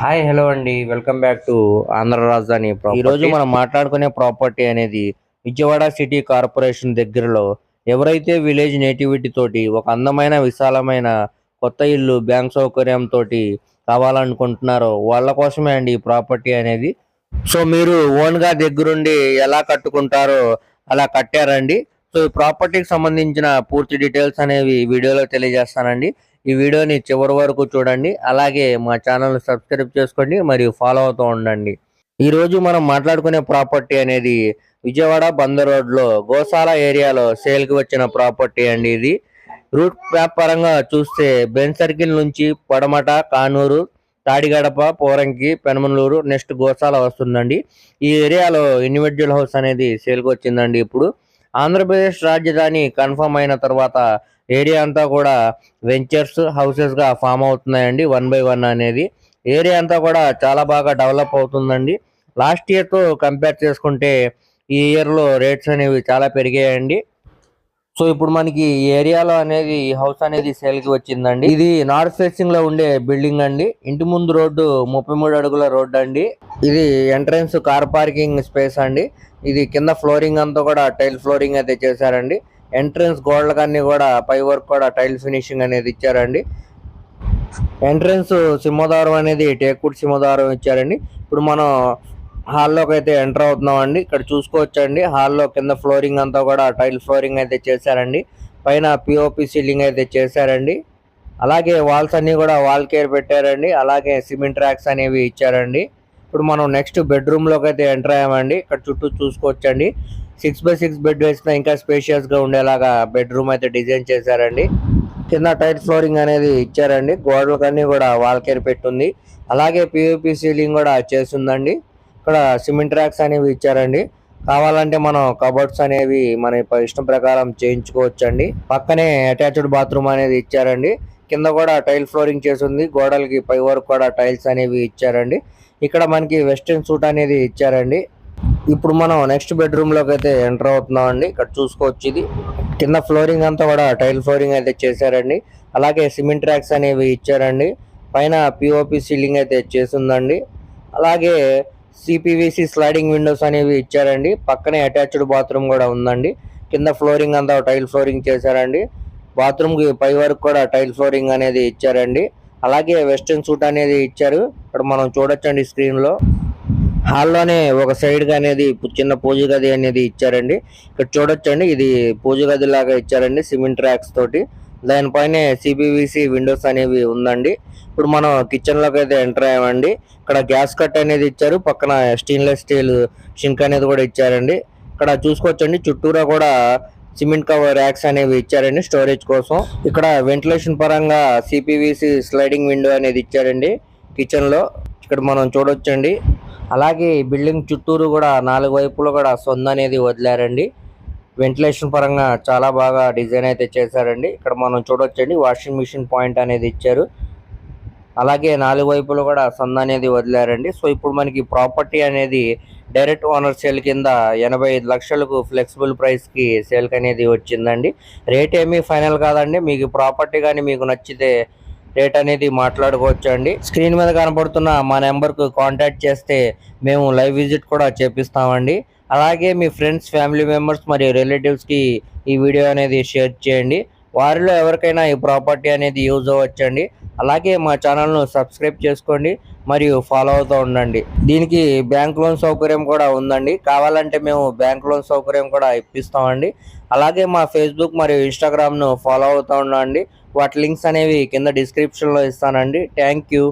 Hi hello అండి. Welcome back to Andhra రాజధాని ఈ రోజు మనం మాట్లాడుకునే ప్రాపర్టీ అనేది విజయవాడ సిటీ కార్పొరేషన్ దగ్గరలో ఎవరైతే విలేజ్ నేటివిటీ తోటి ఒక అందమైన విశాలమైన కొత్త ఇల్లు బ్యాంక్ సౌకర్యం తోటి కావాలనుకుంటున్నారో వాళ్ళ కోసమే అండి ఈ ప్రాపర్టీ అనేది. సో మీరు ఓన్గా దగ్గరుండి ఎలా కట్టుకుంటారో అలా కట్టారండి. సో ఈ ప్రాపర్టీకి సంబంధించిన పూర్తి డీటెయిల్స్ అనేవి వీడియోలో తెలియజేస్తానండి. ఈ వీడియోని చివరి వరకు చూడండి. అలాగే మా ఛానల్ సబ్స్క్రైబ్ చేసుకోండి మరియు ఫాలో అవుతూ ఉండండి. ఈరోజు మనం మాట్లాడుకునే ప్రాపర్టీ అనేది విజయవాడ బందర్ రోడ్లో గోసాల గోశాల ఏరియాలో సేల్కి వచ్చిన ప్రాపర్టీ అండి ఇది. రూట్ మ్యాప్ పరంగా చూస్తే బెన్ సర్కిల్ నుంచి పడమట కానూరు తాడిగడప పోరంకి పెనమలూరు నెక్స్ట్ గోశాల వస్తుందండి. ఈ ఏరియాలో ఇండివిజువల్ హౌస్ అనేది సేల్కి వచ్చిందండి ఇప్పుడు. ఆంధ్రప్రదేశ్ రాజధాని కన్ఫర్మ్ అయిన తర్వాత ఏరియా అంతా కూడా వెంచర్స్ హౌసెస్గా ఫామ్ అవుతున్నాయండి వన్ బై వన్ అనేది. ఏరియా అంతా కూడా చాలా బాగా డెవలప్ అవుతుందండి. లాస్ట్ ఇయర్తో కంపేర్ చేసుకుంటే ఈ ఇయర్లో రేట్స్ అనేవి చాలా పెరిగాయండి. సో ఇప్పుడు మనకి ఈ ఏరియాలో అనేది హౌస్ అనేది సేల్కి వచ్చిందండి. ఇది నార్త్ ఫేసింగ్లో ఉండే బిల్డింగ్ అండి. ఇంటి ముందు రోడ్డు ముప్పై మూడు అడుగుల రోడ్డు అండి. ఇది ఎంట్రన్స్ కార్ పార్కింగ్ స్పేస్ అండి. ఇది కింద ఫ్లోరింగ్ అంతా కూడా టైల్ ఫ్లోరింగ్ అయితే చేశారండి. ఎంట్రన్స్ గోడలకన్నీ కూడా పై వర్క్ కూడా టైల్ ఫినిషింగ్ అనేది ఇచ్చారండి. ఎంట్రన్స్ సింహదారం అనేది టేకుడ్ సింహదారం ఇచ్చారండి. ఇప్పుడు మనం హాల్లోకి అయితే ఎంటర్ అవుతున్నామండి. ఇక్కడ చూసుకోవచ్చండి. హాల్లో కింద ఫ్లోరింగ్ అంతా కూడా టైల్ ఫ్లోరింగ్ అయితే చేశారండి. పైన పిఓపి సీలింగ్ అయితే చేశారండి. అలాగే వాల్స్ అన్నీ కూడా వాల్ కేర్ పెట్టారండి. అలాగే సిమెంట్ ర్యాక్స్ అనేవి ఇచ్చారండి. ఇప్పుడు మనం నెక్స్ట్ బెడ్రూమ్లోకి అయితే ఎంటర్ అయ్యామండి. ఇక్కడ చుట్టూ చూసుకోవచ్చండి. సిక్స్ బై సిక్స్ బెడ్ వేసిన ఇంకా స్పేషియస్గా ఉండేలాగా బెడ్రూమ్ అయితే డిజైన్ చేశారండి. కింద టైట్ ఫ్లోరింగ్ అనేది ఇచ్చారండి. గోడలకన్నీ కూడా వాల్ కేర్ పెట్టుంది. అలాగే పిఓపి సీలింగ్ కూడా చేస్తుందండి. ఇక్కడ సిమెంట్ ర్యాక్స్ అనేవి ఇచ్చారండి. కావాలంటే మనం కబోర్డ్స్ అనేవి మన ఇష్టం ప్రకారం చేయించుకోవచ్చు అండి పక్కనే అటాచ్డ్ బాత్రూమ్ అనేది ఇచ్చారండి. కింద కూడా టైల్ ఫ్లోరింగ్ చేసింది గోడలకి పై వరకు కూడా టైల్స్ అనేవి ఇచ్చారండి. ఇక్కడ మనకి వెస్ట్రన్ సూట్ అనేది ఇచ్చారండి. ఇప్పుడు మనం నెక్స్ట్ బెడ్రూమ్లోకి అయితే ఎంటర్ అవుతున్నాం అండి ఇక్కడ చూసుకోవచ్చు ఇది. కింద ఫ్లోరింగ్ అంతా కూడా టైల్ ఫ్లోరింగ్ అయితే చేశారండి. అలాగే సిమెంట్ ట్రాక్స్ అనేవి ఇచ్చారండి. పైన పిఓపి సీలింగ్ అయితే చేసిందండి. అలాగే సిపివిసి స్లైడింగ్ విండోస్ అనేవి ఇచ్చారండి. పక్కనే అటాచ్డ్ బాత్రూమ్ కూడా ఉందండి. కింద ఫ్లోరింగ్ అంతా టైల్ ఫ్లోరింగ్ చేశారండి. బాత్రూమ్కి పై వరకు కూడా టైల్ ఫ్లోరింగ్ అనేది ఇచ్చారండి. అలాగే వెస్ట్రన్ సూట్ అనేది ఇచ్చారు. ఇక్కడ మనం చూడొచ్చండి స్క్రీన్లో. హాల్లోనే ఒక సైడ్గా అనేది చిన్న పూజ గది అనేది ఇచ్చారండి. ఇక్కడ చూడొచ్చండి ఇది పూజ గది లాగా ఇచ్చారండి సిమెంట్ ర్యాక్స్ తోటి. దానిపైన సిబివిసి విండోస్ అనేవి ఉందండి. ఇప్పుడు మనం కిచెన్లోకి అయితే ఎంటర్ అయ్యామండి. ఇక్కడ గ్యాస్ కట్ అనేది ఇచ్చారు పక్కన స్టెయిన్లెస్ స్టీల్ షింక్ అనేది కూడా ఇచ్చారండి. ఇక్కడ చూసుకోవచ్చండి చుట్టూరా కూడా సిమెంట్ కవర్ ర్యాక్స్ అనేవి ఇచ్చారండి స్టోరేజ్ కోసం. ఇక్కడ వెంటిలేషన్ పరంగా సిపివిసి స్లైడింగ్ విండో అనేది ఇచ్చారండి కిచెన్లో. ఇక్కడ మనం చూడొచ్చండి. అలాగే ఈ బిల్డింగ్ చుట్టూరు కూడా నాలుగు వైపులు కూడా సొంద అనేది వదిలారండి. వెంటిలేషన్ పరంగా చాలా బాగా డిజైన్ అయితే చేశారండి. ఇక్కడ మనం చూడొచ్చండి వాషింగ్ మిషన్ పాయింట్ అనేది ఇచ్చారు. అలాగే నాలుగు వైపులు కూడా సొంద అనేది వదిలారండి. సో ఇప్పుడు మనకి ప్రాపర్టీ అనేది డైరెక్ట్ ఓనర్ సేల్ కింద ఎనభై ఐదు లక్షలకు ఫ్లెక్సిబుల్ ప్రైస్కి సేల్కి సేల్ అనేది వచ్చిందండి. రేట్ ఏమీ ఫైనల్ కాదండి. మీకు ప్రాపర్టీ కానీ మీకు నచ్చితే రేట్ అనేది మాట్లాడుకోవచ్చు అండి స్క్రీన్ మీద కనబడుతున్న మా నెంబర్కు కాంటాక్ట్ చేస్తే మేము లైవ్ విజిట్ కూడా చేపిస్తామండి. అలాగే మీ ఫ్రెండ్స్ ఫ్యామిలీ మెంబర్స్ మరియు రిలేటివ్స్కి ఈ వీడియో అనేది షేర్ చేయండి. వారిలో ఎవరికైనా ఈ ప్రాపర్టీ అనేది యూజ్ అవ్వచ్చండి. అలాగే మా ఛానల్ను సబ్స్క్రైబ్ చేసుకోండి మరియు ఫాలో అవుతూ ఉండండి. దీనికి బ్యాంక్ లోన్ సౌకర్యం కూడా ఉందండి. కావాలంటే మేము బ్యాంక్ లోన్ సౌకర్యం కూడా ఇప్పిస్తామండి. అలాగే మా ఫేస్బుక్ మరియు ఇన్స్టాగ్రామ్ను ఫాలో అవుతూ ఉండండి. వాటి లింక్స్ అనేవి కింద డిస్క్రిప్షన్లో ఇస్తానండి. Thank you.